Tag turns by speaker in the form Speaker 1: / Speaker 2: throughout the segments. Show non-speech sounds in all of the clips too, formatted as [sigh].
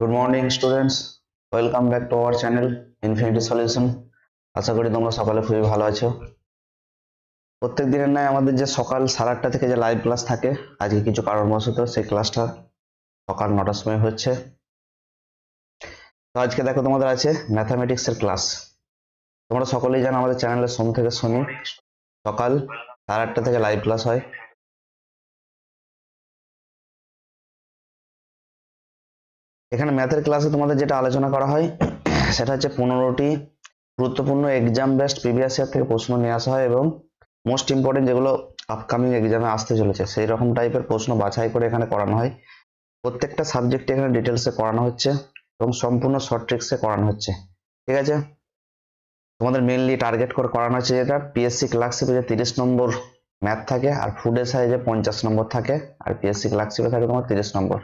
Speaker 1: Good morning students welcome back to our channel infinity solution আশা করি তোমরা সকালে খুবই ভালো আছো। প্রত্যেক দিনের ন্যায় আমাদের যে সকাল সাড়ে আটটা থেকে যে লাইভ ক্লাস থাকে, আজকে কিছু কারণবশত সেই ক্লাসটা সকাল নটার সময় হচ্ছে। তো আজকে দেখো তোমাদের আছে ম্যাথামেটিক্সের ক্লাস তোমরা সকলেই জানো আমাদের চ্যানেলে সোম থেকে শনি। সকাল সাড়ে আটটা থেকে লাইভ ক্লাস হয়। এখানে ম্যাথের ক্লাসে তোমাদের যেটা আলোচনা করা হয়, সেটা হচ্ছে পনেরোটি গুরুত্বপূর্ণ এক্সাম বেস্ট প্রিভিয়াস ইয়ার থেকে প্রশ্ন নিয়ে আসা হয় এবং মোস্ট ইম্পর্টেন্ট যেগুলো আপকামিং এক্সামে আসতে চলেছে সেই রকম টাইপের প্রশ্ন বাছাই করে এখানে করানো হয়। প্রত্যেকটা সাবজেক্টে এখানে ডিটেলসে করানো হচ্ছে। এবং সম্পূর্ণ শর্ট ট্রিক্সে করানো হচ্ছে। ঠিক আছে? তোমাদের মেনলি টার্গেট করে করানো হচ্ছে যেটা পিএসসি ক্লার্কশিপে যে তিরিশ নম্বর ম্যাথ থাকে আর ফুড সাইজে পঞ্চাশ নম্বর থাকে আর পিএসসি ক্লার্কশিপে থাকে তোমার তিরিশ নম্বর।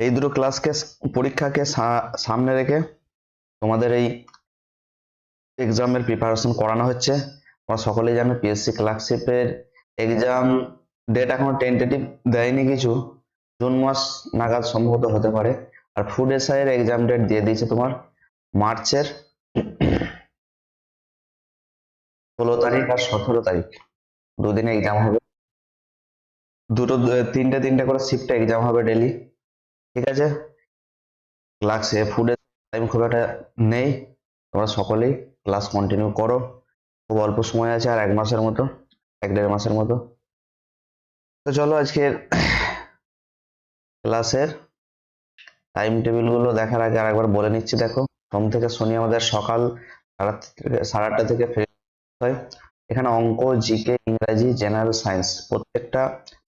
Speaker 1: এই দুটো ক্লাসকে পরীক্ষাকে সামনে রেখে তোমাদের এই এক্সামের প্রিপারেশন করানো হচ্ছে। তোমরা সকলেই জানো পিএসসি ক্লার্কশিপের এক্সাম ডেট এখনও টেন্টেটিভ দেয়নি কিছু। জুন মাস নাগাদ সম্ভবত হতে পারে। আর ফুড এসআই এর এক্সাম ডেট দিয়ে দিয়েছে তোমার মার্চের ষোলো তারিখ আর সতেরো তারিখ। দুদিনে এক্সাম হবে। দুটো তিনটে তিনটে করে শিফটে এক্সাম হবে ডেলি ঠিক আছে? ক্লাসে ফুডের টাইম খুব একটা নেই। তোমরা সকলেই ক্লাস কন্টিনিউ করো। খুব অল্প সময় আছে আর এক মাসের মতো, এক দেড় মাসের মতো। তো চলো আজকের ক্লাসের টাইম টেবিলগুলো দেখার আগে আরেকবার বলে নিচ্ছি, দেখো। সোম থেকে শনি আমাদের সকাল সাড়ে আটটা থেকে- ফের হয়। এখানে অঙ্ক জিকে ইংরাজি জেনারেল সায়েন্স প্রত্যেকটা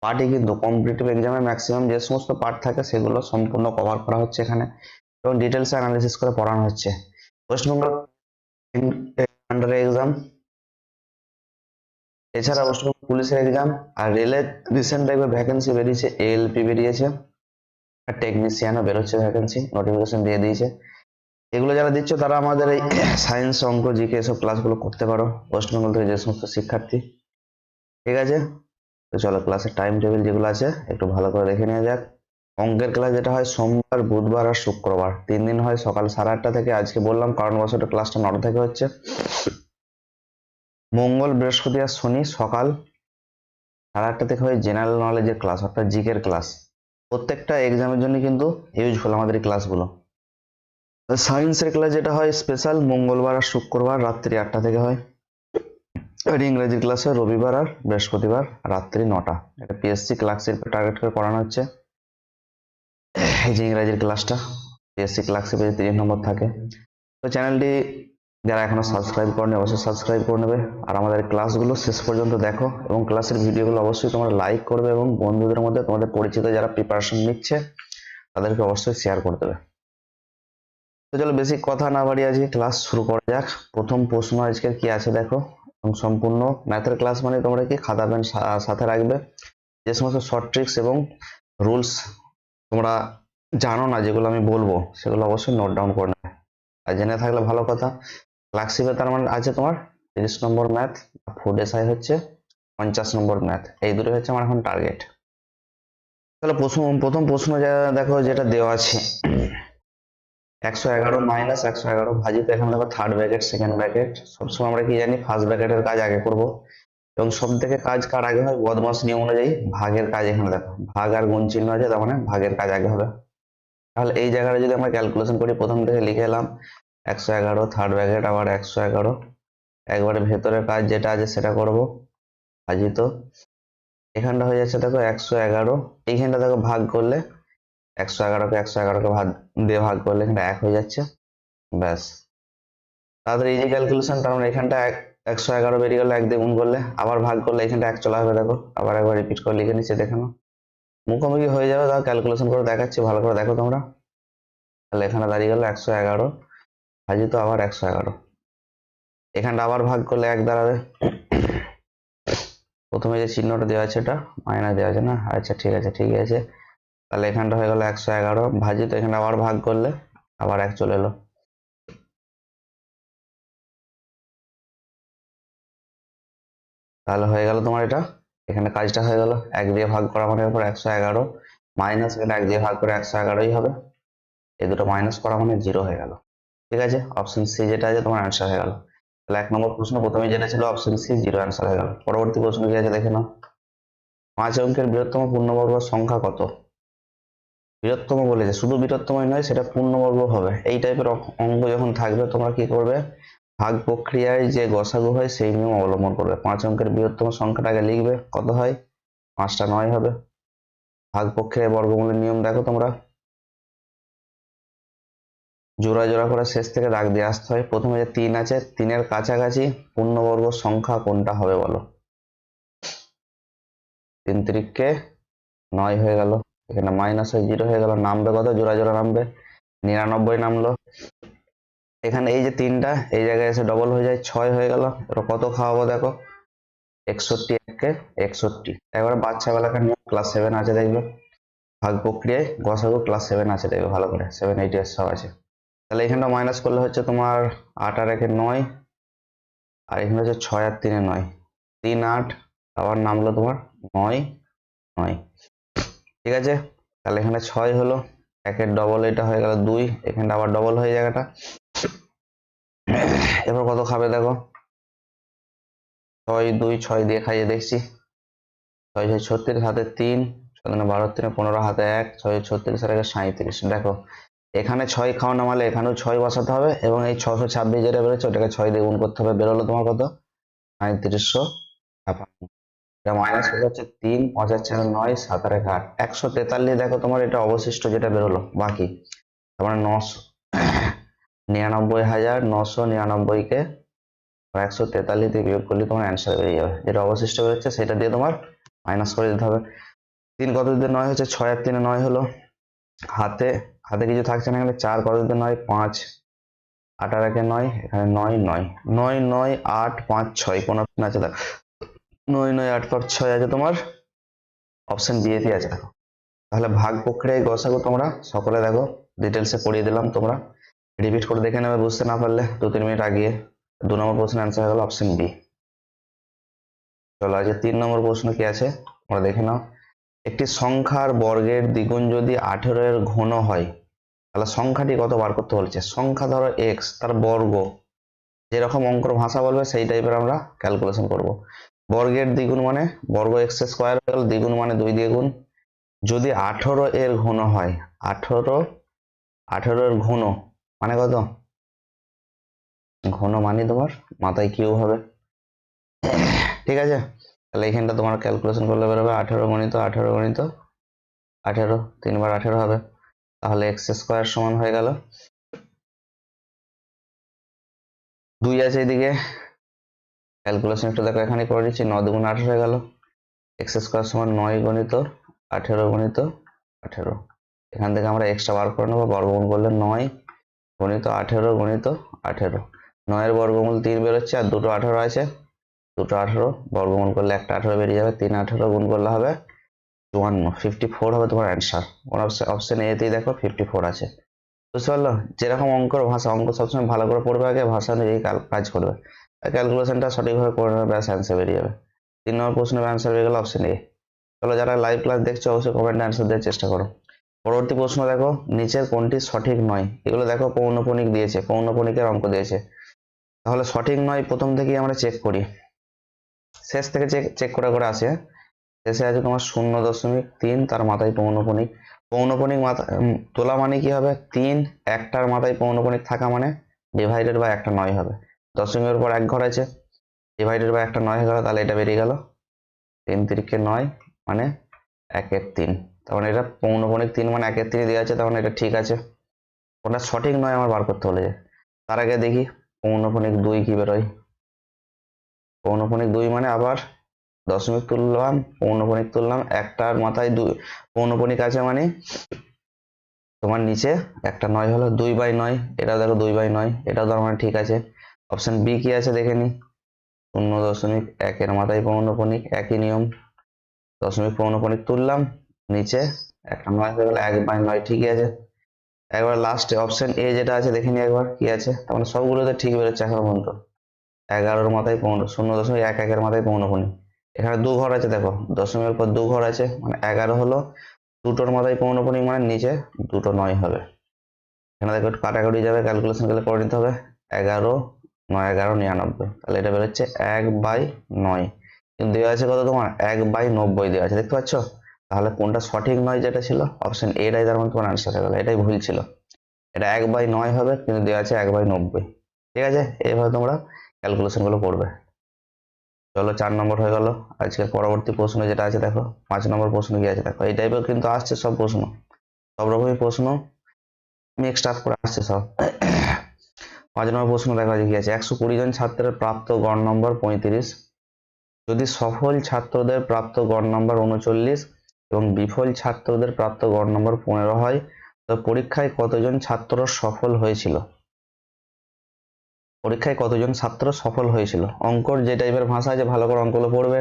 Speaker 1: পার্টই কিন্তু কম্পিটিটিভ এক্সামে ম্যাক্সিমাম যে সমস্ত পার্ট থাকে সেগুলো সম্পূর্ণ কভার করা হচ্ছে এখানে এবং ডিটেলস অ্যানালিসিস করে পড়ানো হচ্ছে। ওয়েস্টবেঙ্গল আন্ডারে এক্সাম এছাড়া ওয়েস্টবেঙ্গল পুলিশের এক্সাম আর রেলের রিসেন্ট টাইপের ভ্যাকেন্সি বেরিয়েছে এএলপি বেরিয়েছে। টেকনিশিয়ানও বেরোচ্ছে ভ্যাকেন্সি নোটিফিকেশন দিয়ে দিয়েছে। এগুলো যারা দিচ্ছ, তারা আমাদের এই [coughs] সায়েন্স অঙ্ক জিকে এসব ক্লাসগুলো করতে পারো। ওয়েস্টবেঙ্গল থেকে যে সমস্ত শিক্ষার্থী। ঠিক আছে? তো চলো ক্লাসের টাইম টেবিল যেগুলো আছে, একটু ভালো করে দেখে নেওয়া যাক। অঙ্কের ক্লাস যেটা হয়, সোমবার, বুধবার আর শুক্রবার। তিন দিন হয় সকাল সাড়ে আটটা থেকে, আজকে বললাম কারণবশত ক্লাসটা নটা থেকে হচ্ছে। মঙ্গল, বৃহস্পতি আর শনি সকাল সাড়ে আটটা থেকে হয় জেনারেল নলেজের ক্লাস অর্থাৎ জিকের ক্লাস প্রত্যেকটা এক্সামের জন্য কিন্তু ইউজফুল আমাদের ক্লাসগুলো সায়েন্সের ক্লাস যেটা হয় স্পেশাল মঙ্গলবার আর শুক্রবার রাত্রি আটটা থেকে হয়। আর ইংরেজির ক্লাসে রবিবার আর বৃহস্পতিবার রাত্রি নটা। এটা পিএসসি ক্লাসের টার্গেট করে করানো হচ্ছে। এই যে ইংরাজির ক্লাসটা পিএসসি ক্লাসে তিরিশ নম্বর থাকে। তো চ্যানেলটি যারা এখনও সাবস্ক্রাইব করেনি, অবশ্যই সাবস্ক্রাইব করে নেবে। আর আমাদের ক্লাসগুলো শেষ পর্যন্ত দেখো এবং ক্লাসের ভিডিওগুলো অবশ্যই তোমরা লাইক করবে এবং বন্ধুদের মধ্যে তোমাদের পরিচিত যারা প্রিপারেশন নিচ্ছে, তাদেরকে অবশ্যই শেয়ার করে দেবে। তো চলো বেশি কথা না বাড়িয়ে আজকে ক্লাস শুরু করা যাক। প্রথম প্রশ্ন আজকে কি আছে দেখো? এবং সম্পূর্ণ ম্যাথের ক্লাস মানে তোমরা কি খাতা, পেন সাথে রাখবে? যে সমস্ত শর্ট ট্রিক্স এবং রুলস তোমরা জানো না, যেগুলো আমি বলব, সেগুলো অবশ্যই নোট ডাউন করে নেবে। আর জেনে থাকলে ভালো কথা। ক্লাসিপে তার মানে আছে তোমার তিরিশ নম্বর ম্যাথ ফুড এসআই হচ্ছে পঞ্চাশ নম্বর ম্যাথ এই দুটো হচ্ছে আমার এখন টার্গেট তাহলে প্রথম প্রথম প্রশ্ন যা দেখো যেটা দেওয়া আছে। একশো এগারো মাইনাস একশো এগারো ভাজি তো এখানে দেখো থার্ড ব্র্যাকেট সেকেন্ড ব্র্যাকেট সবসময় আমরা কি জানি ফার্স্ট ব্র্যাকেটের কাজ আগে করব। এবং সব থেকে কাজ কার আগে হয়? বদমাস নিয়ম অনুযায়ী ভাগের কাজ এখানে দেখো। ভাগ আর গুণ চিহ্ন আছে, তার মানে ভাগের কাজ আগে হবে। তাহলে এই জায়গাটা যদি আমরা ক্যালকুলেশন করি, প্রথম থেকে লিখে এলাম একশো এগারো থার্ড ব্র্যাকেট আবার একশো এগারো। একবারে ভেতরের কাজ যেটা আছে সেটা করব। ভাজি তো এখানটা হয়ে যাচ্ছে দেখো একশো এগারো। এইখানটা দেখো ভাগ করলে একশো এগারোকে একশো এগারোকে ভাগ দিয়ে ভাগ করলে এখানটা এক হয়ে যাচ্ছে। ব্যাস। তাড়াতাড়ি যে ক্যালকুলেশন মানে এখানটা এক, একশো এগারো বেরিয়ে গেলে এক দিয়ে গুণ করলে আবার ভাগ করলে এখানটা এক চলে আসবে দেখো। আবার একবার রিপিট করে লিখে নিচ্ছে দেখানো মুখোমুখি হয়ে যাবে, তাও ক্যালকুলেশন করে দেখাচ্ছি, ভালো করে দেখো তোমরা। তাহলে এখানে দাঁড়িয়ে গেল একশো এগারো। ভাজি তো আবার একশো এগারো। এখানটা আবার ভাগ করলে এক দাঁড়াবে। প্রথমে যে চিহ্নটা দেওয়া আছে এটা মাইনা দেওয়া আছে না? আচ্ছা ঠিক আছে ঠিক আছে। তাহলে এখানটা হয়ে গেলো একশো এগারো। ভাজি তো এখানটা আবার ভাগ করলে আবার এক চলে এলো। তাহলে হয়ে গেল তোমার এটা। এখানে কাজটা হয়ে গেল। এক দিয়ে ভাগ করা মানে এরপর একশো এগারো। মাইনাস এখানে এক দিয়ে ভাগ করে একশো এগারোই হবে। এই দুটো মাইনাস করা মানে জিরো হয়ে গেল। ঠিক আছে? অপশন সি যেটা আছে তোমার অ্যান্সার হয়ে গেল। তাহলে এক নম্বর প্রশ্ন প্রথমে যেটা ছিল অপশন সি জিরো অ্যান্সার হয়ে গেল। পরবর্তী প্রশ্ন কি আছে দেখে নাও। পাঁচ অঙ্কের বৃহত্তম পূর্ণবর্গ সংখ্যা কত? বৃহত্তম বলেছে, শুধু বৃহত্তমই নয়, সেটা পূর্ণবর্গ হবে। এই টাইপের অঙ্ক যখন থাকবে, তোমরা কি করবে? ভাগ প্রক্রিয়ায় যে গসাগু হয়, সেই নিয়ম অবলম্বন করবে। পাঁচ অঙ্কের বৃহত্তম সংখ্যাটা আগে লিখবে, কত হয়? পাঁচটা নয় হবে। ভাগ প্রক্রিয়ায় বর্গমূলের নিয়ম দেখো তোমরা। জোড়া জোড়া করে শেষ থেকে দাগ দিয়ে আসতে হয়। প্রথমে যে তিন আছে, তিনের কাছাকাছি পূর্ণবর্গ সংখ্যা কোনটা হবে বলো? তিন তিরিককে নয় হয়ে গেল। এখানে মাইনাস হয়ে জিরো হয়ে গেল। নামবে কত? জোড়া জোড়া নামবে। নিরানব্বই নামলো। এখানে এই যে তিনটা, এই জায়গায় এসে ডবল হয়ে যায়, ছয় হয়ে গেল। এবার কত খাওয়াবো দেখো? একষট্টি একে একষট্টি। একবার বাচ্চা বেলাকার নিয়ম ক্লাস সেভেন আছে দেখবে। ভাগ প্রক্রিয়ায়, গসাগু ক্লাস সেভেন আছে দেখবে, ভালো করে। সেভেন এইট সব আছে। তাহলে এখানটা মাইনাস করলে হচ্ছে তোমার আট আর একে নয়, আর এখানে হচ্ছে ছয় আর তিনে নয়। তিন আট, আবার নামলো তোমার নয় নয়। ঠিক আছে? তাহলে এখানে ছয় হলো একের ডবল এটা হয়ে গেল দুই, এখানটা আবার ডবল হয়ে জায়গাটা। এবার কত খাবে দেখো? ছয়, দুই, ছয় দিয়ে খাইয়ে দেখছি। ছয় ছয় ছত্রিশ, হাতে তিন ছয় বারো তিনে পনেরো, হাতে এক, ছয় ছত্রিশ আর একে সাঁত্রিশ দেখো এখানে ছয় খাওয়া নামালে এখানেও ছয় বসাতে হবে এবং এই ছশো ছাব্বিশ যেটা বেরোচ্ছে, ওটাকে ছয় দিয়ে গুণ করতে হবে। বেরোলো তোমার কত? সাঁত্রিশশো ছাপান্ন। মাইনাস হয়ে যাচ্ছে তিন পঁচাশ চার নয়, সাত আর এক আট। একশো তেতাল্লিশ দেখো তোমার এটা অবশিষ্ট যেটা বেরোলো, বাকি। তার মানে নশো নিরানব্বই হাজার নশো নিরানব্বইকে একশো তেতাল্লিশ দিয়ে বিয়োগ করলে তোমার অ্যান্সার বেরিয়ে যাবে। যেটা অবশিষ্ট বেরোচ্ছে সেটা দিয়ে তোমার মাইনাস করে দিতে হবে। তিন কত দিতে? নয় হচ্ছে ছয় আর তিনে নয় হলো। হাতে হাতে কিছু থাকছে না এখানে, চার কত দিতে নয়, পাঁচ, আট আর একে নয়, এখানে নয় নয় নয় নয় আট পাঁচ ছয়, কোন অপশন আছে? দেখো, নয় নয় আট পাঁচ ছয় আছে তোমার অপশন বিয়েতে আছে। দেখো তাহলে ভাগ প্রক্রিয়ায় গসাগু তোমরা, সকলে দেখো ডিটেলসে পড়িয়ে দিলাম তোমরা। রিপিট করে দেখে নেবে বুঝতে না পারলে, দু তিন মিনিট আগিয়ে দু নম্বর প্রশ্নের অ্যান্সার হয়ে গেল অপশন বি চলো, আজকে তিন নম্বর প্রশ্ন কি আছে? তোমরা দেখে নাও। একটি সংখ্যার বর্গের দ্বিগুণ যদি আঠেরো এর ঘন হয়, তাহলে সংখ্যাটি কত বার করতে বলছে? সংখ্যা ধরো এক্স তার বর্গ। যেরকম অঙ্কর ভাষা বলবে, সেই টাইপের আমরা ক্যালকুলেশন করব। বর্গের দ্বিগুণ মানে বর্গ এক্স স্কোয়ার গেল দ্বিগুণ মানে দুই দ্বিগুণ যদি আঠেরো এর ঘন হয়, আঠেরো আঠেরো এর ঘন মানে কত? ঘন মানে তোমার মাথায় কিউ হবে। ঠিক আছে? তাহলে এখানটা তোমার ক্যালকুলেশন করলে বেরোবে আঠেরো গণিত আঠেরো গণিত আঠেরো, তিনবার আঠেরো হবে। তাহলে এক্স স্কোয়ার সমান হয়ে গেল। দুই আছে এদিকে ক্যালকুলেশন একটু দেখো এখানে করে দিচ্ছি, ন দুগুণ আঠেরো হয়ে গেল। এক্স স্কোয়ার সমান নয় গণিত আঠেরো গণিত আঠেরো। এখান থেকে আমরা এক্সট্রা বার করে নেব, বর্গমূল করলে নয় গণিত আঠেরো গণিত আঠেরো। নয়ের বর্গমূল তিন বেরোচ্ছে আর দুটো আঠেরো আছে। দুটো আঠেরো, বর্গমূল করলে একটা আঠেরো বেরিয়ে যাবে, তিন আঠেরো গুণ করলে হবে চুয়ান্ন ফিফটি ফোর হবে তোমার অ্যান্সার কোন অপশন এতেই দেখো ফিফটি ফোর আছে। বুঝতে পারল? যেরকম অঙ্কর ভাষা, অঙ্ক সবসময় ভালো করে পড়বে আগে, ভাষা অনুযায়ী কাজ করবে। ক্যালকুলেশনটা সঠিকভাবে করে নেবে, ব্যাস অ্যান্সার বেরিয়ে যাবে। তিন নম্বর প্রশ্নের অ্যান্সার বেরিয়ে গেল অপশন এ চলো যারা লাইভ ক্লাস দেখছ, অবশ্যই কমেন্টে অ্যান্সার দেওয়ার চেষ্টা করো। পরবর্তী প্রশ্ন দেখো, নিচের কোনটি সঠিক নয়? এগুলো দেখো পৌনপণিক দিয়েছে পৌনপণিকের অঙ্ক দিয়েছে। তাহলে সঠিক নয়, প্রথম থেকেই আমরা চেক করি। শেষ থেকে চেক চেক করে করে আসে হ্যাঁ? শেষে আছে তোমার শূন্য দশমিক তিন, তার মাথায় পৌনপণিক পৌনপণিক মাথা তোলা মানে কি হবে? তিন, একটার মাথায় পৌনপণিক থাকা মানে ডিভাইডেড বা একটা নয় হবে। দশমিকের উপর এক ঘর আছে ডিভাইডেড বা একটা নয় গেল, তাহলে এটা বেরিয়ে গেল। তিন তিরিকে নয় মানে একের তিন। তার মানে এটা পৌনপণিক তিন মানে একের তিনই দেওয়া আছে, তার মানে এটা ঠিক আছে। ওটা সঠিক নয়, আমার বার করতে বলেছে। তার আগে দেখি পৌনপণিক দুই কি বেরোয়? পৌনপণিক দুই মানে আবার দশমিক তুললাম পৌনপণিক তুললাম একটার মাথায় দুই পৌনপণিক আছে মানে তোমার নিচে একটা নয় হলো দুই বাই নয়, এটা দেখো দুই বাই নয়, এটাও তার মানে ঠিক আছে। অপশন বি কি আছে দেখে নি? শূন্য দশমিক একের মাথায় পৌনপণিক একই নিয়ম। দশমিক পৌনপণিক তুললাম, নিচে একটা নয় হয়ে গেল, এক বাই নয়, ঠিকই আছে। একবার লাস্টে অপশন এ যেটা আছে দেখে নি একবার, কি আছে? তার মানে সবগুলোতে ঠিক বেরোচ্ছে এখন পর্যন্ত। এগারোর মাথায় পনেরো শূন্য দশমিক এক একের মাথায় পৌনপুনি। এখানে দু ঘর আছে, দেখো, দশমিকের পর দু ঘর আছে মানে এগারো হলো, দুটোর মাথায় পৌনপুনি মানে নিচে দুটো নয় হবে। এখানে দেখো একটু কাটাকাটি যাবে ক্যালকুলেশন করলে করে নিতে হবে, এগারো, নয়, এগারো, নিরানব্বই। তাহলে এটা বেরোচ্ছে এক বাই নয়। কিন্তু দেওয়া আছে কত তোমার? এক বাই নব্বই দেওয়া আছে, দেখতে পাচ্ছ? তাহলে কোনটা সঠিক নয় যেটা ছিল? অপশন এটাই তার মধ্যে তোমার অ্যান্সার হয়ে গেল এটাই ভুল ছিল। এটা এক বাই নয় হবে, কিন্তু দেওয়া আছে এক বাই নব্বই। ঠিক আছে? এইভাবে তোমরা ক্যালকুলেশনগুলো করবে। চলো চার নম্বর হয়ে গেল। আজকের পরবর্তী প্রশ্ন যেটা আছে দেখো, পাঁচ নম্বর প্রশ্ন কি আছে দেখো? এই টাইপের কিন্তু আসছে সব প্রশ্ন। সব রকমই প্রশ্ন মিক্সড করে আসছে সব। পাঁচ নম্বর প্রশ্ন দেখা যায় কি আছে? একশো কুড়ি জন ছাত্রের প্রাপ্ত গড় নম্বর পঁয়ত্রিশ। যদি সফল ছাত্রদের প্রাপ্ত গড় নম্বর উনচল্লিশ এবং বিফল ছাত্রদের প্রাপ্ত গড় নম্বর পনেরো হয়, তো পরীক্ষায় কতজন ছাত্র সফল হয়েছিল? পরীক্ষায় কতজন ছাত্র সফল হয়েছিল? অঙ্কর যে টাইপের ভাষা আছে, ভালো করে অঙ্কগুলো পড়বে।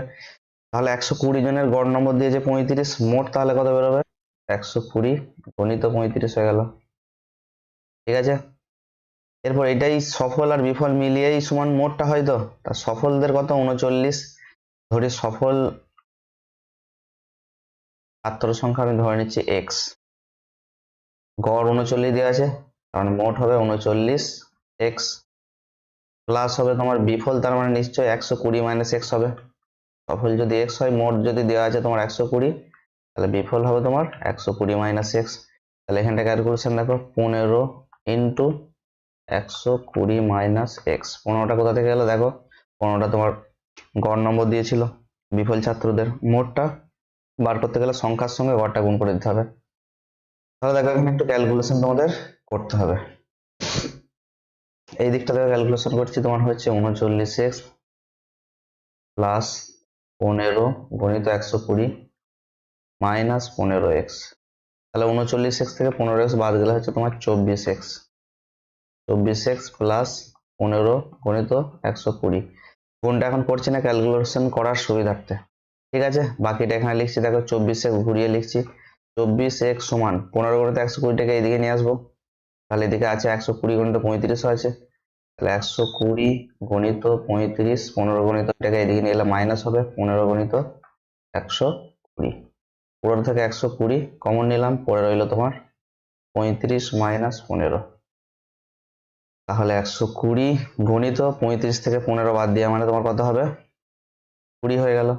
Speaker 1: তাহলে একশো কুড়ি জনের গড় নম্বর দিয়েছে পঁয়ত্রিশ, মোট তাহলে কত বেরোবে? একশো কুড়ি, গণিত পঁয়ত্রিশ হয়ে গেল। ঠিক আছে? এরপর এটাই সফল আর বিফল মিলিয়েই সমান মোটটা হয় তো? তা সফলদের কত? উনচল্লিশ। ধরি সফল ছাত্র সংখ্যা আমি ধরে নিচ্ছি এক্স গড় উনচল্লিশ দেওয়া আছে কারণ মোট হবে উনচল্লিশ এক্স প্লাস হবে তোমার বিফল তার মানে নিশ্চয়ই একশো কুড়ি মাইনাস এক্স হবে। সফল যদি এক্স হয়, মোট যদি দেওয়া আছে তোমার একশো কুড়ি, তাহলে বিফল হবে তোমার একশো কুড়ি মাইনাস এক্স তাহলে এখানটা ক্যালকুলেশন দেখো, পনেরো ইন্টু একশো কুড়ি মাইনাস এক্স পনেরোটা কোথা থেকে গেলো দেখো, পনেরোটা তোমার গড় নম্বর দিয়েছিল বিফল ছাত্রদের। মোটটা বার করতে গেলে সংখ্যার সঙ্গে গড়টা গুণ করে দিতে হবে। তাহলে দেখো এখানে একটু ক্যালকুলেশন তোমাদের করতে হবে। এই দিকটা থেকে ক্যালকুলেশন করছি, তোমার হচ্ছে উনচল্লিশ এক্স প্লাস পনেরো গণিত একশো কুড়ি মাইনাস পনেরো এক্স তাহলে উনচল্লিশ এক্স থেকে পনেরো এক্স বাদ গেলে হচ্ছে তোমার চব্বিশ এক্স চব্বিশ এক্স প্লাস পনেরো গণিত একশো কুড়ি। কোনটা এখন করছি না ক্যালকুলেশন করার সুবিধার্থে। ঠিক আছে? বাকিটা এখানে লিখছি, দেখো চব্বিশ এক্স ঘুরিয়ে লিখছি। চব্বিশ এক্স সমান পনেরো গণিত একশো কুড়িটাকে এইদিকে নিয়ে আসব। তাহলে এদিকে আছে একশো কুড়ি গণিত পঁয়ত্রিশ আছে তাহলে একশো কুড়ি গণিত পঁয়ত্রিশ, পনেরো গণিত এটাকে এদিকে নিয়ে এলে মাইনাস হবে, পনেরো গণিত একশো কুড়ি। পনেরো থেকে একশো কুড়ি কমন নিলাম, পরে রইল তোমার পঁয়ত্রিশ মাইনাস পনেরো। তাহলে একশো কুড়ি গণিত পঁয়ত্রিশ থেকে পনেরো বাদ দিয়ে মানে তোমার কত হবে? কুড়ি হয়ে গেল।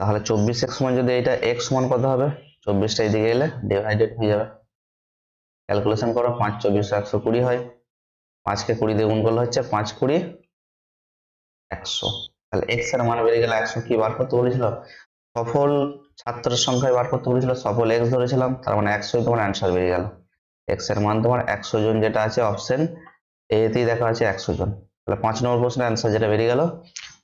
Speaker 1: তাহলে চব্বিশ এক সমান যদি এটা এক সমান কত হবে? চব্বিশটা এদিকে এলে ডিভাইডেড হয়ে যাবে। ক্যালকুলেশন করো, পাঁচ, চব্বিশ, একশো কুড়ি হয়। পাঁচকে কুড়ি দিয়ে গুণ করলে হচ্ছে পাঁচ কুড়ি, একশো। তাহলে এক্সের মান বেরিয়ে গেলে একশো কি বার করতে বলেছিল? সফল ছাত্রের সংখ্যায় বার করতে বলেছিল, সফল এক্স ধরেছিলাম, তার মানে একশোই তোমার অ্যান্সার বেরিয়ে গেল। এক্সের মান তোমার একশো জন যেটা আছে অপশন এতেই দেখা আছে একশো জন। তাহলে পাঁচ নম্বর প্রশ্নের অ্যান্সার যেটা বেরিয়ে গেল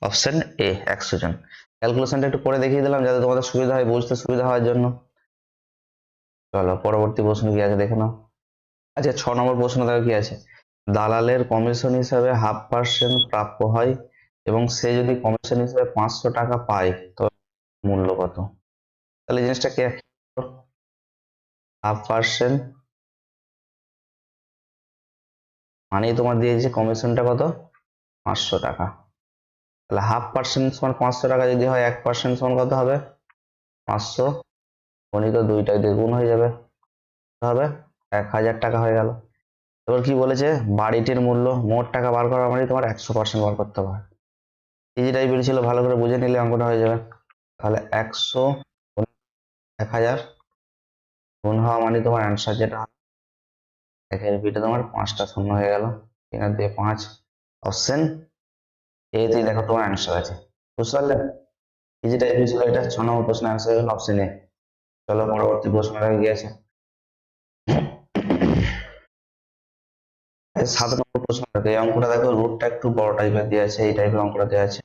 Speaker 1: অপশন এ একশো জন। ক্যালকুলেশনটা একটু করে দেখিয়ে দিলাম, যাতে তোমাদের সুবিধা হয়, বুঝতে সুবিধা হওয়ার জন্য। চলো, পরবর্তী প্রশ্ন কি আছে দেখে নাও। আচ্ছা ছ নম্বর প্রশ্ন দেখো কি আছে? দালালের কমিশন হিসাবে হাফ পার্সেন্ট প্রাপ্য হয় এবং সে যদি কমিশন হিসাবে পাঁচশো টাকা পায়, তো মূল্য কত? তাহলে জিনিসটা কে হাফ পার্সেন্ট মানেই তোমার দিয়েছে কমিশনটা কত? পাঁচশো টাকা। তাহলে হাফ পার্সেন্ট সমান পাঁচশো টাকা যদি হয়, এক পার্সেন্ট সমান কত হবে? পাঁচশো। গণিত দুইটাই দিয়ে গুণ হয়ে যাবে। হবে এক হাজার টাকা হয়ে গেল। এবার কি বলেছে? বাড়িটির মূল্য মোট টাকা বার করা মানে তোমার একশো পার্সেন্ট বার করতে হবে। ইজি টাইপের ছিল, ভালো করে বুঝে নিলে অঙ্কটা হয়ে যাবে। তাহলে একশো এক হাজার গুণ হওয়া মানে তোমার অ্যান্সার যেটা হবে। একের পিঠে তোমার পাঁচটা শূন্য হয়ে গেল। তিন আর দিয়ে পাঁচ অপশন এতেই দেখো তোমার অ্যান্সার আছে। বুঝতে পারলে? ইজি টাইপের ছিল এটা, ছ নম্বর প্রশ্ন অ্যান্সার হলো অপশন এ চলো পরবর্তী প্রশ্নটা গিয়েছে সাত নম্বর প্রশ্ন দেখো এই অঙ্কটা দেখো রুটটা একটু বড় টাইপের দেওয়া আছে, এই টাইপের অঙ্কটা দেওয়া আছে।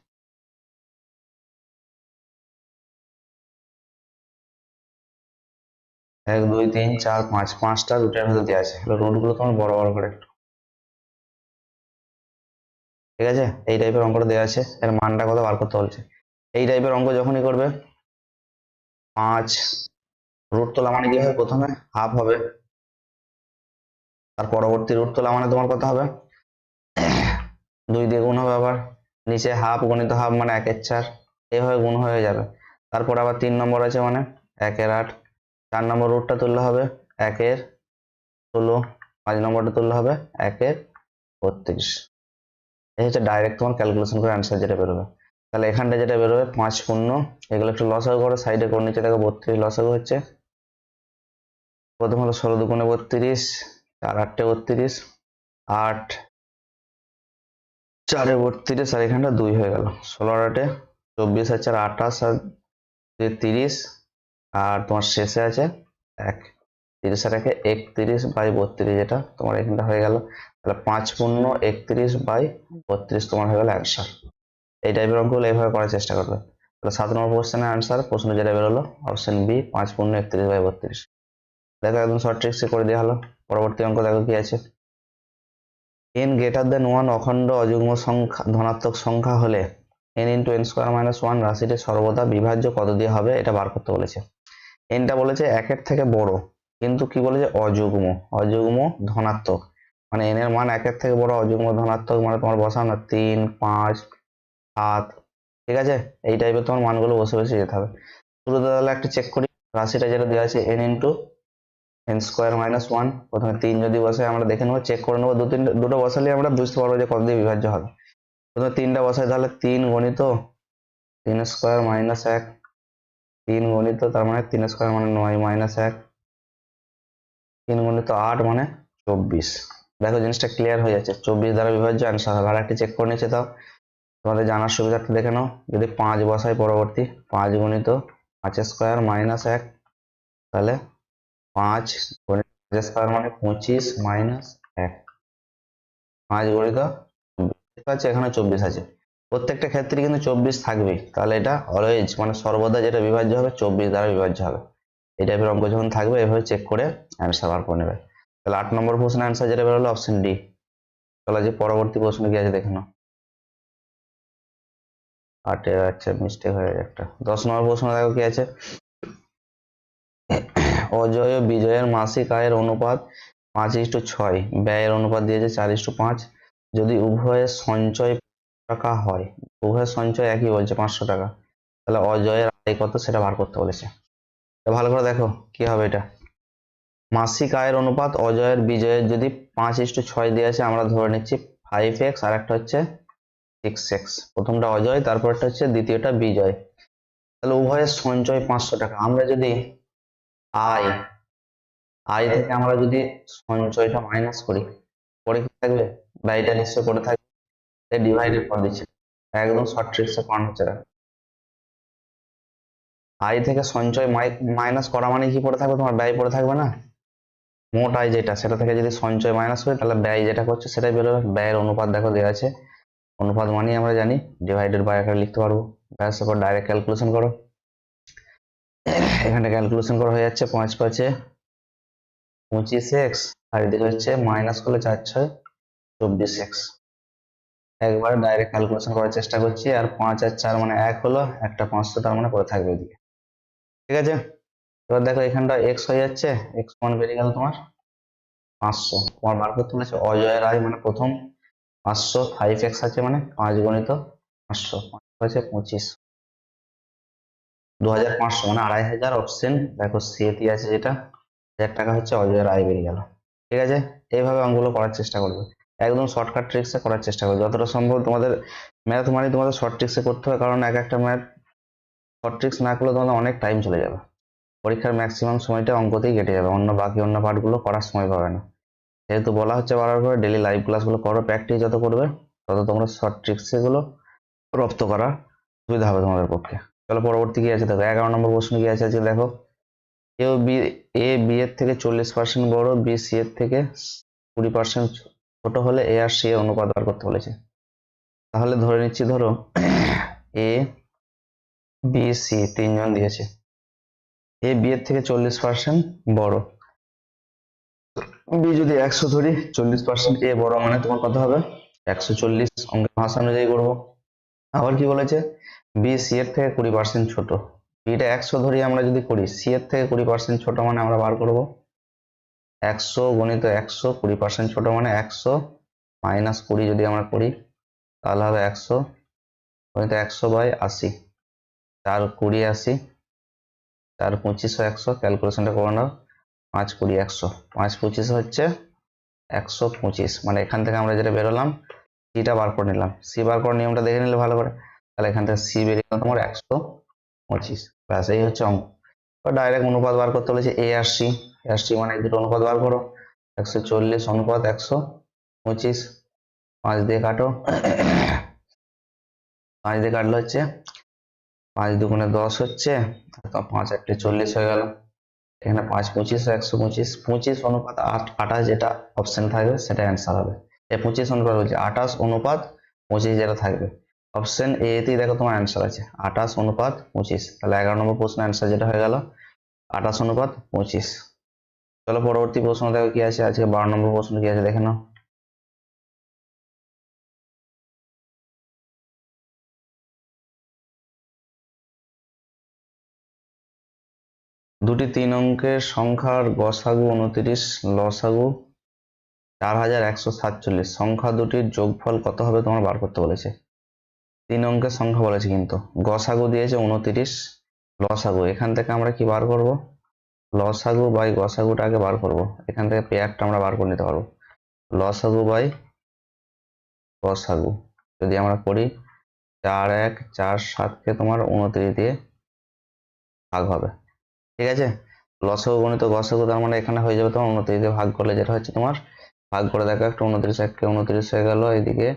Speaker 1: এক, দুই, তিন, চার, পাঁচ, পাঁচটা রুটের মধ্যে দেওয়া আছে। রুটগুলো তোমার বড় বড় করে একটু। ঠিক আছে? এই টাইপের অঙ্কটা দেওয়া আছে, এর মানটা কত বার করতে বলছে? এই টাইপের অঙ্ক যখনই করবে, পাঁচ রুট তোলা মানে কি হবে? প্রথমে হাফ হবে। তার পরবর্তী রুট তোলা মানে তোমার কত হবে? দুই দিয়ে গুণ হবে আবার। নিচে হাফ গণিত হাফ মানে একের চার। এভাবে গুণ হয়ে যাবে। তারপর আবার তিন নম্বর আছে মানে একের আট। চার নম্বর রুটটা তুললে হবে একের ষোলো। পাঁচ নম্বরটা তুললে হবে একের বত্রিশ। এই হচ্ছে ডাইরেক্ট তোমার ক্যালকুলেশন করে অ্যান্সার যেটা বেরোবে। তাহলে এখানটা যেটা বেরোবে, পাঁচ শূন্য। এগুলো একটু লসাগু করে সাইডে করে, নিচে দেখো বত্রিশ লসাগু হচ্ছে। প্রথম হলো ষোলো দুগুণে বত্রিশ। চার আটটে বত্রিশ, আট চারে বত্রিশ, আর এখানটা দুই হয়ে গেল। ষোলো আটে, চব্বিশ আর চার আঠাশ আর তিরিশ, আর তোমার শেষে আছে এক। তিরিশ আর একে একত্রিশ বাই বত্রিশ যেটা তোমার এখানটা হয়ে গেল। তাহলে পাঁচ পূর্ণ একত্রিশ বাই বত্রিশ তোমার হয়ে গেল অ্যান্সার এই টাইপের অঙ্কগুলো এইভাবে করার চেষ্টা করবে। তাহলে সাত নম্বর কোশ্চেনের অ্যান্সার প্রশ্ন যেটা বেরোলো অপশন বি পাঁচ পূর্ণ একত্রিশ বাই বত্রিশ। দেখো একদম শর্ট ট্রিক্সে করে দেওয়া হলো। পরবর্তী অঙ্ক দেখো কি আছে। এন গ্রেটার দেন ওয়ান অখণ্ড অযুগ্ম সংখ্যা, ধনাত্মক সংখ্যা হলে N into N square minus one রাশিটি সর্বদা বিভাজ্য কত দিয়ে হবে এটা বার করতে বলেছে। এনটা বলেছে একের থেকে বড়, কিন্তু কি বলেছে? অযুগ্ম অযুগ্ম ধনাত্মক। মানে এন এর মান একের থেকে বড়, অযুগ্ম ধনাত্মক মানে তোমার বসাও না, তিন, পাঁচ, সাত, ঠিক আছে? এই টাইপের তোমার মানগুলো বসে বসে যেতে হবে। শুরুতে তাহলে একটা চেক করি। রাশিটা যেটা দেওয়া আছে N into N square minus one প্রথমে তিন যদি বসে আমরা দেখে নেব চেক করে নেব দু তিনটে দুটো বসালে আমরা বুঝতে পারব যে কত দিয়ে বিভাজ্য হবে। প্রথমে তিনটা বসাই, তাহলে তিন গণিত, তিন স্কোয়ার মাইনাস এক, তিন গণিত তার মানে তিন স্কোয়ার মানে নয় মাইনাস এক, তিন গণিত আট মানে চব্বিশ। দেখো জিনিসটা ক্লিয়ার হয়ে যাচ্ছে, চব্বিশ দ্বারা বিভাজ্য অ্যান্সার হবে আর একটা চেক করে নিচ্ছে তাও তোমাদের জানার সুবিধার্থে দেখে নাও, যদি পাঁচ বসাই পরবর্তী, পাঁচ গণিত পাঁচ স্কোয়ার মাইনাস এক, তাহলে পাঁচ গণিত পাঁচ স্কোয়ার মানে পঁচিশ মাইনাস এক। পাঁচ গণিত চব্বিশ আছে এখানে চব্বিশ আছে। প্রত্যেকটা ক্ষেত্রে কিন্তু চব্বিশ থাকবেই। তাহলে এটা অলওয়েজ মানে সর্বদা যেটা বিভাজ্য হবে, চব্বিশ দ্বারা বিভাজ্য হবে। এই টাইপের অঙ্ক যখন থাকবে, এভাবে চেক করে অ্যান্সার বার করে নেবে। তাহলে আট নম্বর প্রশ্নের অ্যান্সার যেটা বেরোলো অপশন ডি চলো যে পরবর্তী প্রশ্ন কি আছে দেখে নাও। আটে আচ্ছা মিস্টেক হয়ে একটা। দশ নম্বর প্রশ্ন দেখো কি আছে। অজয় বিজয়ের মাসিক আয়ের অনুপাত পাঁচ ইস্টু ছয়। ব্যয়ের অনুপাত দিয়েছে চার ইস্টু পাঁচ। যদি উভয়ের সঞ্চয় টাকা হয়, উভয়ের সঞ্চয় একই বলছে, পাঁচশো টাকা। তাহলে অজয়ের আয় কত সেটা বার করতে বলেছে। ভালো করে দেখো কি হবে এটা। মাসিক আয়ের অনুপাত অজয়ের, বিজয়ের যদি পাঁচ ইস্টু ছয় দিয়ে আছে আমরা ধরে নিচ্ছি ফাইভ এক্স আর একটা হচ্ছে সিক্স এক্স প্রথমটা অজয়, তারপরটা হচ্ছে দ্বিতীয়টা বিজয়। তাহলে উভয়ের সঞ্চয় পাঁচশো টাকা। আমরা যদি আয়। আয় থেকে আমরা যদি সঞ্চয়টা মাইনাস করি, পরে কি থাকবে? ব্যয়টা নিশ্চয় করে থাকবে। ডিভাইডেড করে দিচ্ছে। একদম শর্ট ট্রিক্সে করানো হচ্ছে। দেখো। আয় থেকে সঞ্চয় মাইনাস করা মানে কি পড়ে থাকবে? তোমার ব্যয় পড়ে থাকবে না? মোট আয় যেটা, সেটা থেকে যদি সঞ্চয় মাইনাস করি, তাহলে ব্যয় যেটা করছে, সেটাই বেরোবে। ব্যয়ের অনুপাত দেখো দেওয়া আছে। অনুপাত মানেই আমরা জানি ডিভাইডেড বাই আকারে লিখতে পারব। ব্যাস ডাইরেক্ট ক্যালকুলেশন করো। এখানে ক্যালকুলেশন করা হয়ে যাচ্ছে পাঁচ পাঁচে পঁচিশ এক্স আর এদিকে হচ্ছে মাইনাস করলে চার ছয় চব্বিশ এক্স। একবার ডাইরেক্ট ক্যালকুলেশন করার চেষ্টা করছি আর পাঁচ আর চার মানে এক হলো একটা পাঁচশো তার মানে পড়ে থাকবে এদিকে। ঠিক আছে? এবার দেখো এখানটা এক্স হয়ে যাচ্ছে এক্স মান বেরিয়ে গেল তোমার পাঁচশো। তোমার বার করতে বলেছে অজয় রায় মানে প্রথম পাঁচশো ফাইভ এক্স আছে মানে পাঁচ গণিত পাঁচশো, পাঁচ হচ্ছে পঁচিশ। দু হাজার পাঁচশো মানে আড়াই হাজার অপশন দেখো সিএটি আছে যেটা হাজার টাকা হচ্ছে অজয়ের আয় বেরিয়ে গেল। ঠিক আছে? এইভাবে অঙ্কগুলো করার চেষ্টা করবে। একদম শর্টকাট ট্রিক্সে করার চেষ্টা করবে। যতটা সম্ভব তোমাদের ম্যাথ মানে তোমাদের শর্ট ট্রিক্সে করতে হবে, কারণ এক একটা ম্যাথ শর্ট ট্রিক্স না করলে তোমাদের অনেক টাইম চলে যাবে। পরীক্ষার ম্যাক্সিমাম সময়টা অঙ্কতেই কেটে যাবে। অন্য বাকি অন্য পার্টগুলো করার সময় পাবে না। যেহেতু বলা হচ্ছে বারবার করে ডেলি লাইভ ক্লাসগুলো করো প্র্যাকটিস যত করবে, তত তোমরা শর্ট ট্রিক্স এগুলো রপ্ত করা সুবিধা হবে তোমাদের পক্ষে। চলো পরবর্তী কি আছে দেখো, এগারো নম্বর প্রশ্ন কি আছে আজকে দেখো এ বি এ, বি এর থেকে চল্লিশ পার্সেন্ট বড়, বি, সি এর থেকে কুড়ি পার্সেন্ট ছোট হলে এ আর সি এর অনুপাত বার করতে বলেছে। তাহলে ধরে নিচ্ছি, ধরো, এ, বি, সি তিনজন দিয়েছে। এ, বি এর থেকে চল্লিশ পার্সেন্ট বড়। বি যদি একশো ধরি, চল্লিশ পার্সেন্ট এ বড় মানে তোমার কত হবে? একশো চল্লিশ। অঙ্কের ভাষা অনুযায়ী করব। আবার কি বলেছে? বি সি এর থেকে কুড়ি পার্সেন্ট ছোট। বিটা একশো ধরি আমরা যদি করি সি এর থেকে কুড়ি পার্সেন্ট ছোট মানে আমরা বার করব। একশো গণিত একশো, কুড়ি পার্সেন্ট ছোট মানে একশো মাইনাস কুড়ি যদি আমরা করি, তাহলে হবে একশো গণিত একশো বাই আশি। চার কুড়ি আশি, চার পঁচিশশো একশো ক্যালকুলেশনটা করে নাও, পাঁচ কুড়ি একশো। পাঁচ পঁচিশ হচ্ছে একশো পঁচিশ। মানে এখান থেকে আমরা যেটা বেরোলাম সিটা বার করে নিলাম। সি বার করার নিয়মটা দেখে নিলে ভালো করে। তাহলে এখান থেকে সি বেরিয়ে তোমার একশো পঁচিশ। ব্যাস, এই হচ্ছে অঙ্ক। ডাইরেক্ট অনুপাত বার করতে বলেছে এ আর সি এ আর সি মানে দুটো অনুপাত বার করো। একশো চল্লিশ, অনুপাত একশো পঁচিশ। পাঁচ দিয়ে কাটো। পাঁচ দিয়ে কাটলে হচ্ছে পাঁচ দুগুণে দশ হচ্ছে। পাঁচ আটটে চল্লিশ হয়ে গেল। এখানে পাঁচ পঁচিশ, একশো পঁচিশ। পঁচিশ অনুপাত আট, আঠাশ যেটা অপশন থাকবে, সেটা অ্যান্সার হবে। পঁচিশ অনুপাত বলছে, আঠাশ অনুপাত পঁচিশ যেটা থাকবে। অপশন এ তেই দেখো তোমার অ্যান্সার আছে, আঠাশ অনুপাত পঁচিশ। তাহলে এগারো নম্বর প্রশ্ন অ্যান্সার যেটা হয়ে গেল, আঠাশ অনুপাত পঁচিশ। চলো পরবর্তী প্রশ্ন দেখো কি আছে, আজকে বারো নম্বর প্রশ্ন কি আছে, দেখে নাও। দুটি তিন অঙ্কের সংখ্যার গসাগু, উনত্রিশ লসাগু চার হাজার একশো সাতচল্লিশ। সংখ্যা দুটির যোগফল কত হবে তোমার বার করতে বলেছে? তিন অঙ্কের সংখ্যা বলেছে কিন্তু। গসাগু দিয়েছে উনত্রিশ। লসাগু, এখান থেকে আমরা কি বার করব? লসাগু বাই গসাগুটা আগে বার করব। এখান থেকে পেয়ারটা আমরা বার করে নিতে পারব। লসাগু বাই গসাগু। যদি আমরা করি, চার এক চার সাতকে তোমার উনত্রিশ দিয়ে ভাগ হবে। ঠিক আছে? লসাগু গণিত গসাগু তার মানে এখানে হয়ে যাবে তোমার উনত্রিশ দিয়ে ভাগ করলে যেটা হচ্ছে তোমার ভাগ করে দেখো, একটা উনত্রিশ এককে উনত্রিশ হয়ে গেল এদিকে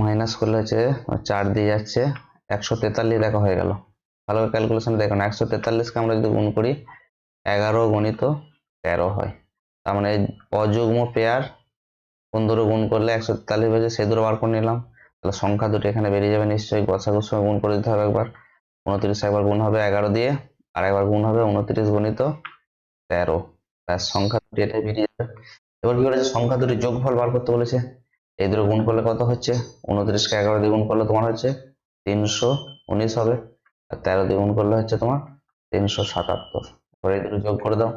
Speaker 1: মাইনাস করলে হচ্ছে চার দিয়ে যাচ্ছে, একশো তেতাল্লিশ দেখা হয়ে গেল। ভালো ক্যালকুলেশন দেখো না, একশো তেতাল্লিশকে আমরা যদি গুণ করি, এগারো গণিত তেরো হয়। তার মানে অযুগ্ম পেয়ার কোন গুণ করলে একশো তেতাল্লিশ বেজে সে দুটো বার করে নিলাম। তাহলে সংখ্যা দুটো এখানে বেরিয়ে যাবে নিশ্চয়ই গসাগুর সঙ্গে গুণ করে দিতে হবে একবার। উনত্রিশ একবার গুণ হবে এগারো দিয়ে আর একবার গুণ হবে উনত্রিশ গণিত তেরো। তার সংখ্যা দুটি এটাই বেরিয়ে যাবে। এবার কি করেছে? সংখ্যা দুটি যোগফল বার করতে বলেছে। এই দুটো গুণ করলে কত হচ্ছে? উনত্রিশকে এগারো দিয়ে গুণ করলে তোমার হচ্ছে তিনশো উনিশ হবে। আর তেরো দিয়ে গুণ করলে হচ্ছে তোমার তিনশো সাতাত্তর। এবার এই দুটো যোগ করে দাও।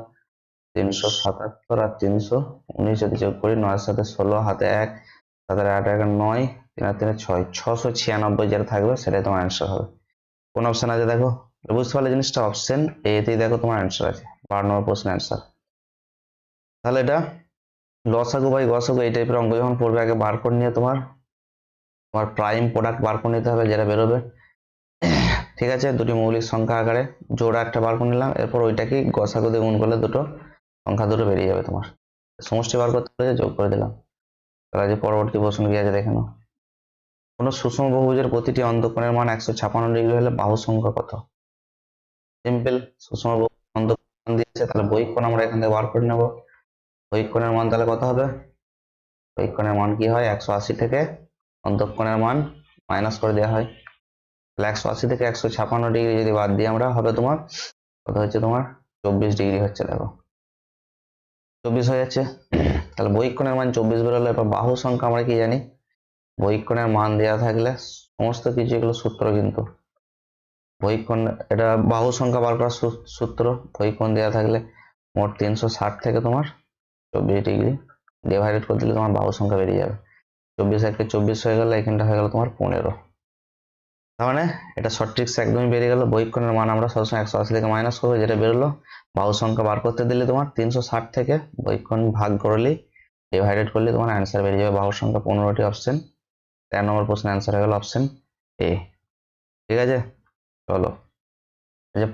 Speaker 1: তিনশো সাতাত্তর আর তিনশো উনিশ যদি যোগ করি, নয়ের সাথে ষোলো, হাতে এক সাতের আট, এক, নয়, তিন আর তিনে ছয়, ছশো ছিয়ানব্বই যেটা থাকবে সেটাই তোমার অ্যান্সার হবে। কোন অপশন আছে দেখো? বুঝতে পারলে জিনিসটা অপশন এতেই দেখো তোমার অ্যান্সার আছে। বারো নম্বর প্রশ্ন অ্যান্সার তাহলে এটা লসাগু বাই গসাগু এই টাইপের অঙ্ক যখন পড়বে, আগে বার করে নিয়ে তোমার। তোমার প্রাইম প্রোডাক্ট বার করে নিতে হবে, যেটা বেরোবে। ঠিক আছে, দুটি মৌলিক সংখ্যা আকারে জোড়া একটা বার করে নিলাম, এরপর ওইটাকে গসাগু দিয়ে গুণ করলে দুটো সংখ্যা দুটো বেরিয়ে যাবে তোমার। সমষ্টি বার করতে হবে যোগ করে দিলাম। তাহলে যে পরবর্তী প্রশ্ন কি আছে, দেখে নাও। কোনো সুষম বহুভুজের প্রতিটি অন্তঃকোণের মান একশো ছাপান্ন ডিগ্রি হলে বাহু সংখ্যা কত? সিম্পল সুষম বহুভুজ অন্তঃকোণ দিয়েছে, তাহলে বহিক কোণ আমরা এখান থেকে বার করে নেব। বহিক মান তাহলে কত হবে? বহিক মান কি হয়? একশো আশি থেকে অন্তঃকোণের মান মাইনাস করে দেওয়া হয়। তাহলে একশো আশি থেকে একশো ছাপান্ন ডিগ্রি যদি বাদ দিই আমরা, হবে তোমার, কত হচ্ছে তোমার? চব্বিশ ডিগ্রি হচ্ছে, দেখো। চব্বিশ হয়ে যাচ্ছে। তাহলে বহিক কোণের মান চব্বিশ বেরোলো এবার বাহু সংখ্যা আমরা কি জানি? বহিকোণের মান দেওয়া থাকলে সমস্ত কিছু এগুলো সূত্র কিন্তু। বহিকোণ এটা বাহু সংখ্যা বার করার সূত্র। বহিকোণ দেওয়া থাকলে মোট তিনশো ষাট থেকে তোমার চব্বিশ ডিগ্রি ডিভাইডেড করে দিলে তোমার বাহু সংখ্যা বেরিয়ে যাবে। চব্বিশ একে চব্বিশ হয়ে গেল এখানটা হয়ে গেল তোমার পনেরো। তার মানে এটা সঠিক একদমই বেরিয়ে গেল। বহিকোণের মান আমরা সবসময় একশো আশি থেকে মাইনাস করব, যেটা বেরোলো। বাহু সংখ্যা বার করতে দিলে তোমার তিনশো ষাট থেকে বহিকোণ ভাগ করলেই ডিভাইডেড করলে তোমার অ্যান্সার বেরিয়ে যাবে। বাহুর সংখ্যা পনেরোটি অপশন তেরো নম্বর প্রশ্নের অ্যান্সার হয়ে গেল অপশন এ ঠিক আছে? চলো।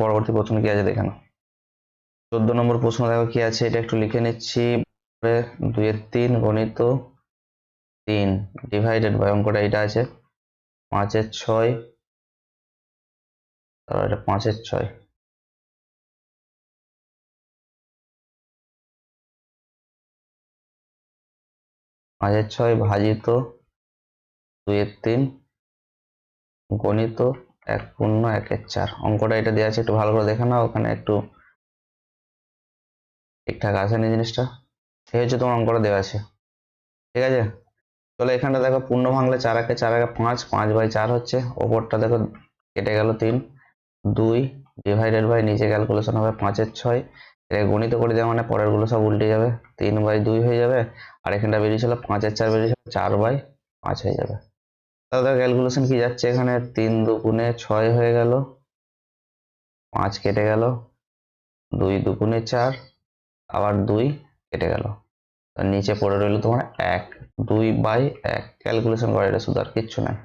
Speaker 1: পরবর্তী প্রশ্ন কি আছে দেখে নাও। চোদ্দ নম্বর প্রশ্ন দেখো কি আছে? এটা একটু লিখে নিচ্ছি। দুইয়ের তিন গণিত তিন ডিভাইডেড বাই অঙ্কটা এটা আছে। পাঁচের ছয় তারপর এটা পাঁচের ছয়। পাঁচের ছয় ভাজিত দুইয়ের তিন, গণিত এক পূর্ণ একের চার। অঙ্কটা এটা দেওয়া আছে, একটু ভালো করে দেখে নাও, ওখানে একটু ঠিকঠাক আসেনি জিনিসটা। এই হচ্ছে তোমার অঙ্কটা দেওয়া আছে। ঠিক আছে? চলো এখানটা দেখো, পূর্ণ ভাঙলে চার একে চার একে পাঁচ পাঁচ বাই চার হচ্ছে। ওপরটা দেখো, কেটে গেল তিন। দুই ডিভাইডেড বাই নিচে ক্যালকুলেশন হবে পাঁচের ছয়। এটা গণিত করে দেওয়া মানে পরেরগুলো সব উল্টে যাবে। তিন বাই দুই হয়ে যাবে। আর এখানটা বেরিয়েছিল পাঁচের চার বেরিয়েছিল চার বাই পাঁচ হয়ে যাবে। তাহলে ক্যালকুলেশন কি যাচ্ছে এখানে? তিন দুগুণে ছয় হয়ে গেল। পাঁচ কেটে গেল। দুই দুগুণে চার। আবার দুই কেটে গেল। নিচে পড়ে রইল তোমার এক, দুই বাই এক। ক্যালকুলেশন করে এটা শুধু আর কিচ্ছু নাই।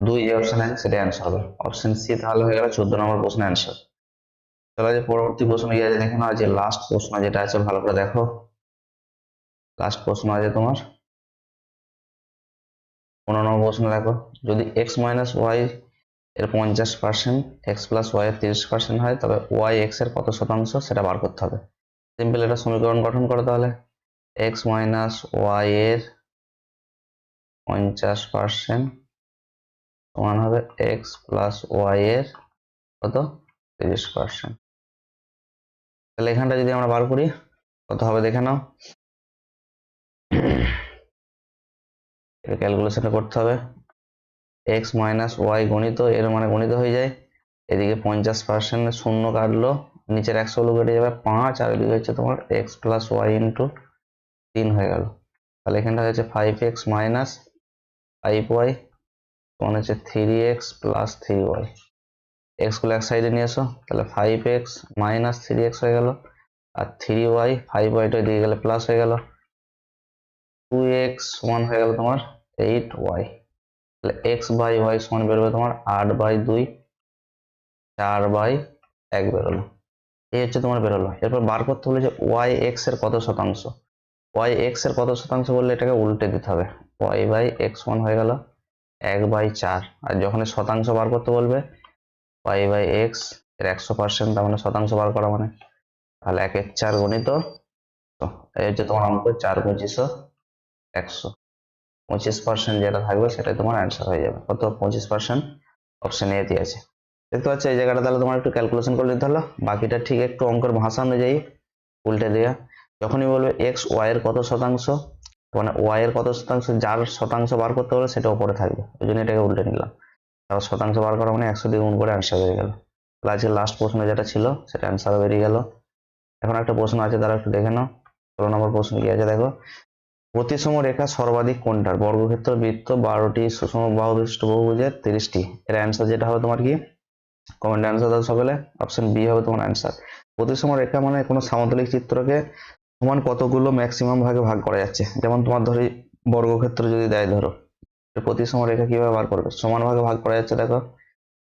Speaker 1: দুই যে অপশন আছে সেটা অ্যান্সার হবে। অপশন সি তাহলে হয়ে গেল চোদ্দ নম্বর প্রশ্ন অ্যান্সার চলো যে পরবর্তী প্রশ্ন গিয়ে আছে, দেখে নাও, যে লাস্ট প্রশ্ন যেটা আছে, ভালো করে দেখো। লাস্ট প্রশ্ন আছে তোমার। পনেরো নম্বর প্রশ্ন দেখো। যদি এক্স মাইনাস ওয়াই এর পঞ্চাশ পার্সেন্ট এক্স প্লাস ওয়াই এর তিরিশ পার্সেন্ট হয়, তবে ওয়াই এক্সের কত শতাংশ সেটা বার করতে হবে। সিম্পল এটা সমীকরণ গঠন করো তাহলে। এক্স মাইনাস ওয়াই এর পঞ্চাশ পার্সেন্ট সমান হবে এক্স প্লাস ওয়াই এর কত? তিরিশ পার্সেন্ট তাহলে এখানটা যদি আমরা বার করি, কত হবে দেখে নাও। ক্যালকুলেশনটা করতে হবে। এক্স মাইনাস ওয়াই গণিত, এর মানে গণিত হয়ে যায়। এদিকে পঞ্চাশ পার্সেন্ট শূন্য কাটলো। নিচের একশো হলো কেটে যাবে পাঁচ, আর এদিকে হচ্ছে তোমার এক্স প্লাস ওয়াই ইন্টু তিন হয়ে গেল। তাহলে এখানটা হচ্ছে five X minus five Y তোমার হচ্ছে three X plus three Y এক্সগুলো এক সাইডে নিয়ে এসো, তাহলে five X minus three X হয়ে গেল, আর থ্রি ওয়াই ফাইভ ওয়াইটা দিয়ে গেলে প্লাস হয়ে গেল। টু এক্স সমান হয়ে গেল তোমার এইট ওয়াই তাহলে এক্স বাই ওয়াই সমান বেরোবে তোমার আট বাই দুই, চার বাই এক বেরোলো। এই হচ্ছে তোমার বেরোলো। এরপর বার করতে হলে যে ওয়াই এক্সের কত শতাংশ? ওয়াই এক্সের কত শতাংশ বললে এটাকে উল্টে দিতে হবে। ওয়াই বাই এক্স ওয়ান হয়ে গেল এক বাই চার। আর যখন শতাংশ বার করতে বলবে ওয়াই বাই এক্সের একশো পার্সেন্ট তার মানে শতাংশ বার করা মানে। তাহলে এক এক চার গণিত এই হচ্ছে তোমার অঙ্ক চার পঁচিশশো একশো। পঁচিশ পার্সেন্ট যেটা থাকবে সেটাই তোমার অ্যান্সার হয়ে যাবে। কত? পঁচিশ পার্সেন্ট অপশন এতে আছে। দেখতে পাচ্ছ, এই জায়গাটা তাহলে তোমার একটু ক্যালকুলেশন করে নিতে হলো। বাকিটা ঠিক একটু অঙ্কের ভাষা অনুযায়ী উল্টে দেওয়া যখনই বলবে এক্স ওয়াই এর কত শতাংশ মানে ওয়াই এর কত শতাংশ, যার শতাংশ বার করতে বলে সেটা উপরে থাকবে। ওই জন্য এটাকে উল্টে নিলাম। তারপর শতাংশ বার করা মানে একশো দিয়ে গুণ করে অ্যান্সার হয়ে গেল। আজকে লাস্ট প্রশ্ন যেটা ছিল, সেটা অ্যান্সার বেরিয়ে গেল। এখন একটা প্রশ্ন আছে, তারা একটু দেখে নাও। ষোলো নম্বর প্রশ্ন কি আছে, দেখো। প্রতিসম রেখা সর্বাধিক কোনটার? বর্গক্ষেত্র বৃত্ত বারোটি সুষম বাহু বিশিষ্ট বহুভুজের তিরিশটি। এর অ্যান্সার যেটা হবে তোমার কি? কমেন্ট অ্যান্সার দাও সকলে। অপশন বি হবে তোমার অ্যান্সার প্রতিসম রেখা মানে কোনো সামতলিক চিত্রকে সমান কতগুলো ম্যাক্সিমাম ভাগে ভাগ করা যাচ্ছে? যেমন তোমার ধরি বর্গক্ষেত্র যদি দেয় ধরো প্রতিসম রেখা কীভাবে বার করবে? সমান ভাগে ভাগ করা যাচ্ছে দেখো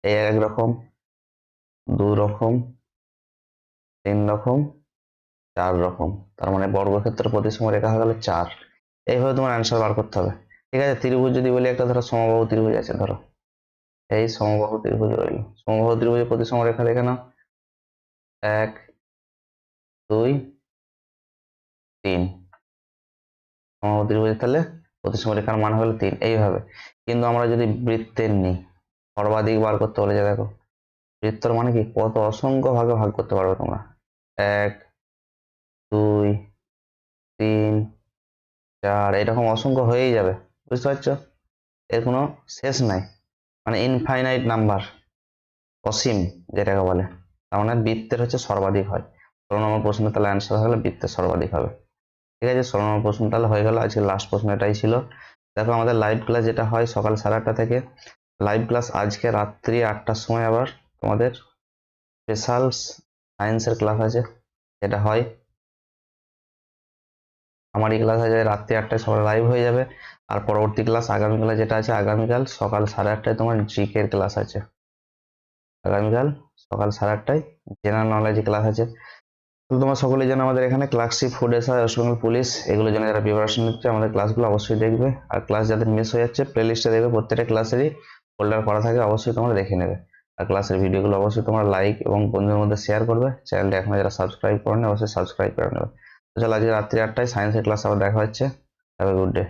Speaker 1: এই এক রকম, দু রকম, তিন রকম, চার রকম। তার মানে বর্গক্ষেত্রের প্রতিসম রেখা হয়ে গেল চার। এইভাবে তোমার অ্যান্সার বার করতে হবে। ঠিক আছে, ত্রিভুজ যদি বলি একটা ধরো, সমবাহু ত্রিভুজ আছে ধরো। এই সমবাহু ত্রিভুজ রইল সমবাহু ত্রিভুজের প্রতিসম রেখা দেখে নাও। এক, দুই, তিন। সমবাহু ত্রিভুজ তাহলে প্রতিসম রেখার মান হলো তিন। এইভাবে। কিন্তু আমরা যদি বৃত্তের নিই, সর্বাধিক বার করতে বলে যে দেখো, বৃত্তর মানে কি? কত অসংখ্য ভাগে ভাগ করতে পারবে তোমরা। এক, দুই, তিন, চার। এরকম অসংখ্য হয়েই যাবে। বুঝতে পারছ? এর কোনো শেষ নাই। মানে ইনফাইনাইট নাম্বার অসীম যেটাকে বলে, তার মানে বৃত্তের হচ্ছে সর্বাধিক হয়। ষোলো নম্বর প্রশ্ন তাহলে অ্যান্সার হলে বৃত্তের সর্বাধিক হবে। ঠিক আছে ষোলো নম্বর প্রশ্ন তাহলে হয়ে গেল, আজকে লাস্ট প্রশ্ন এটাই ছিল। দেখো আমাদের লাইভ ক্লাস যেটা হয় সকাল সাড়ে আটটা থেকে লাইভ ক্লাস আজকে রাত্রি আটটার সময় আবার তোমাদের স্পেশাল সায়েন্সের ক্লাস আছে, যেটা হয় আমারই ক্লাস আছে রাত্রি আটটায় সকাল লাইভ হয়ে যাবে। আর পরবর্তী ক্লাস আগামীকাল যেটা আছে, আগামীকাল সকাল সাড়ে আটটায় তোমার জিকের ক্লাস আছে। আগামীকাল সকাল সাড়ে আটটায় জেনারেল নলেজ ক্লাস আছে। তো তোমার সকলে যেন আমাদের এখানে classy food SI West Bengal police এগুলো যেন যারা প্রিপারেশন নিচ্ছে আমাদের ক্লাসগুলো অবশ্যই দেখবে। আর ক্লাস যাদের মিস হয়ে যাচ্ছে প্লে লিস্টে দেখবে প্রত্যেকটা ক্লাসেরই ফোল্ডার করা থাকে, অবশ্যই তোমরা দেখে নেবে। আর ক্লাসের ভিডিওগুলো অবশ্যই তোমরা লাইক এবং বন্ধুদের মধ্যে শেয়ার করবে। চ্যানেলটা এখনও যারা সাবস্ক্রাইব করেনি, অবশ্যই সাবস্ক্রাইব করে নেবে। চলো আজকে রাত্রি আটটায় সায়েন্সের ক্লাস আবার দেখা হচ্ছে। Have a good day